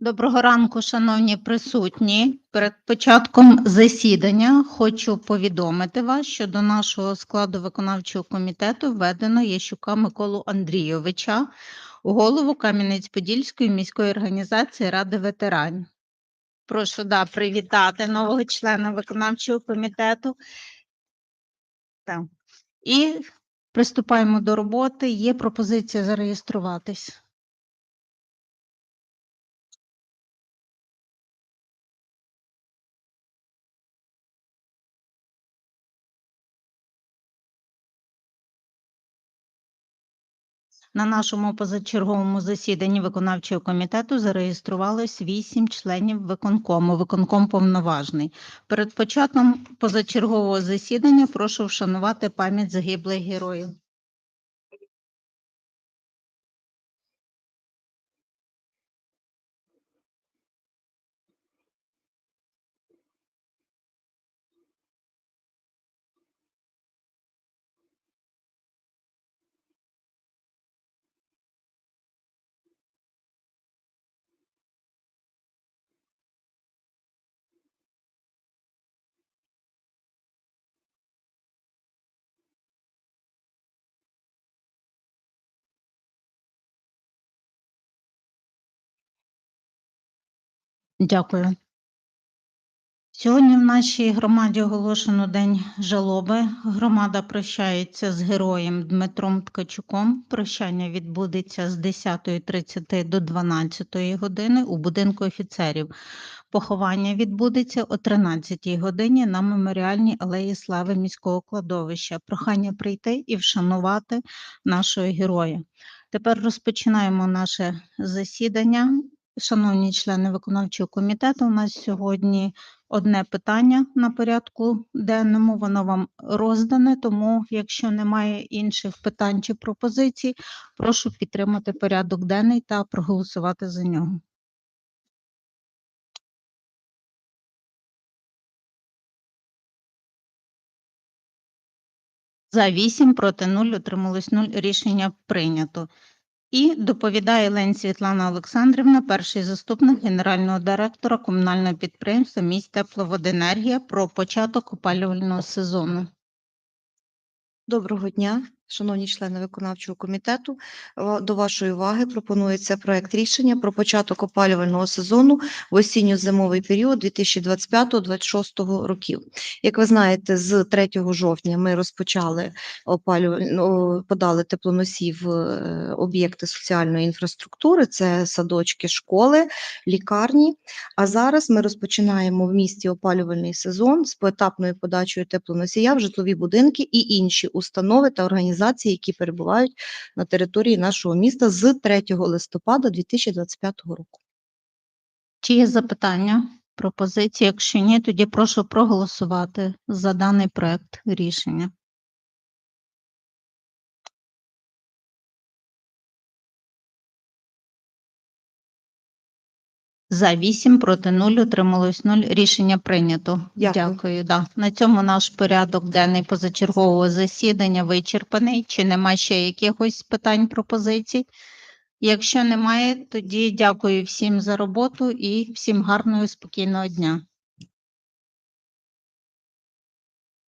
Доброго ранку, шановні присутні. Перед початком засідання хочу повідомити вас, що до нашого складу виконавчого комітету введено Ящука Миколу Андрійовича, голову Кам'янець-Подільської міської організації Ради ветеранів. Прошу да, привітати нового члена виконавчого комітету. Так. І приступаємо до роботи. Є пропозиція зареєструватись. На нашому позачерговому засіданні виконавчого комітету зареєструвалось вісім членів виконкому. Виконком повноважний. Перед початком позачергового засідання прошу вшанувати пам'ять загиблих героїв. Дякую. Сьогодні в нашій громаді оголошено День жалоби. Громада прощається з героєм Дмитром Ткачуком. Прощання відбудеться з 10.30 до 12 години у будинку офіцерів. Поховання відбудеться о 13 годині на меморіальній алеї Слави міського кладовища. Прохання прийти і вшанувати нашого героя. Тепер розпочинаємо наше засідання. Шановні члени виконавчого комітету, у нас сьогодні одне питання на порядку денному. Воно вам роздане, тому якщо немає інших питань чи пропозицій, прошу підтримати порядок денний та проголосувати за нього. За 8, проти 0, утрималось 0. Рішення прийнято. І доповідає Лень Світлана Олександрівна, перший заступник генерального директора комунального підприємства «Міст Тепловоденергія» про початок опалювального сезону. Доброго дня, шановні члени виконавчого комітету. До вашої уваги пропонується проект рішення про початок опалювального сезону в осінньо-зимовий період 2025-2026 років. Як ви знаєте, з 3 жовтня ми розпочали опалювальну, подали теплоносі в е, об'єкти соціальної інфраструктури, це садочки, школи, лікарні. А зараз ми розпочинаємо в місті опалювальний сезон з поетапною подачею теплоносія в житлові будинки і інші установи та організації, які перебувають на території нашого міста з 3 листопада 2025 року. Чи є запитання, пропозиції? Якщо ні, тоді прошу проголосувати за даний проект рішення. За 8, проти 0, утрималось 0. Рішення прийнято. Дякую. Дякую. Да. На цьому наш порядок денний позачергового засідання вичерпаний. Чи нема ще якихось питань, пропозицій? Якщо немає, тоді дякую всім за роботу і всім гарного і спокійного дня.